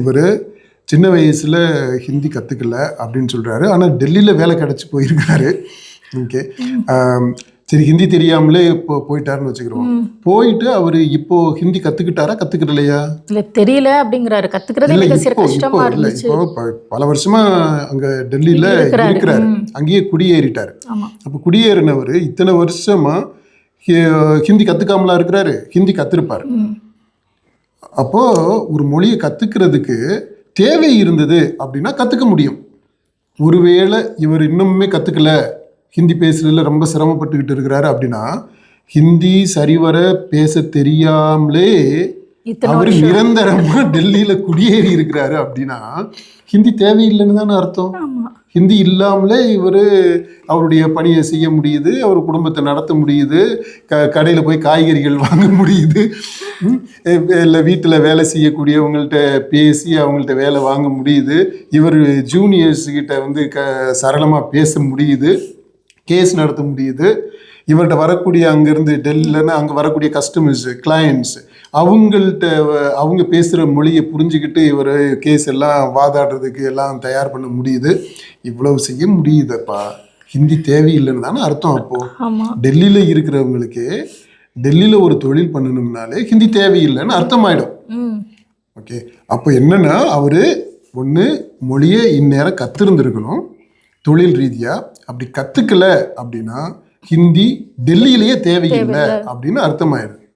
இவர் சின்ன வயசுல ஹிந்தி கத்துக்கல அப்படின்னு சொல்றாரு. ஆனா டெல்லியில வேலை கிடைச்சு போயிருக்காரு. ஓகே. சரி ஹிந்தி தெரியாமலே இப்போ போயிட்டாருன்னு வச்சுக்கிறோம். போயிட்டு அவரு இப்போ ஹிந்தி கத்துக்கிட்டாரா கத்துக்கிடலையா இல்ல தெரியல அப்படிங்கிறாரு. கத்துக்கிறது இப்போ இப்போ இல்ல பல வருஷமா அங்க டெல்லியில இருக்கிறாரு. அங்கேயே குடியேறிட்டாரு. அப்போ குடியேறினவர் இத்தனை வருஷமா ஹிந்தி கத்துக்காமலா இருக்கிறாரு. ஹிந்தி கத்திருப்பாரு. அப்போது ஒரு மொழியை கற்றுக்கிறதுக்கு தேவை இருந்தது அப்படின்னா கற்றுக்க முடியும். ஒருவேளை இவர் இன்னுமே கற்றுக்கல ஹிந்தி பேசுறதுல ரொம்ப சிரமப்பட்டுக்கிட்டு இருக்கிறாரு அப்படின்னா ஹிந்தி சரிவர பேச தெரியாமலே அவர் நிரந்தரமா டெல்லியில குடியேறி இருக்கிறாரு அப்படின்னா ஹிந்தி தேவையில்லைன்னு தானே அர்த்தம். ஹிந்தி இல்லாமலே இவர் அவருடைய பணியை செய்ய முடியுது அவர் குடும்பத்தை நடத்த முடியுது க கடையில் போய் காய்கறிகள் வாங்க முடியுது. இல்லை வீட்டில் வேலை செய்யக்கூடியவங்கள்ட்ட பேசி அவங்கள்ட்ட வேலை வாங்க முடியுது. இவர் ஜூனியர்ஸ் கிட்ட வந்து க சரளமாக பேச முடியுது கேஸ் நடத்த முடியுது. இவர்கிட்ட வரக்கூடிய அங்கேருந்து டெல்லியிலன்னு அங்கே வரக்கூடிய கஸ்டமர்ஸ் கிளையண்ட்ஸ் அவங்கள்ட்ட அவங்க பேசுகிற மொழியை புரிஞ்சுக்கிட்டு இவர் கேஸ் எல்லாம் வாதாடுறதுக்கு எல்லாம் தயார் பண்ண முடியுது. இவ்வளவு செய்ய முடியுதப்பா. ஹிந்தி தேவையில்லைன்னு தானே அர்த்தம் அப்போது டெல்லியில் இருக்கிறவங்களுக்கு டெல்லியில் ஒரு தொழில் பண்ணணும்னாலே ஹிந்தி தேவையில்லைன்னு அர்த்தமாயிடும். ஓகே. அப்போ என்னன்னா அவர் ஒன்று மொழியை இந்நேரம் கத்திருந்திருக்கணும். தொழில் ரீதியாக அப்படி கற்றுக்கல அப்படின்னா ஹிந்தி டெல்லியிலேயே தேவையில்லை அப்படின்னு அர்த்தமாயிடும்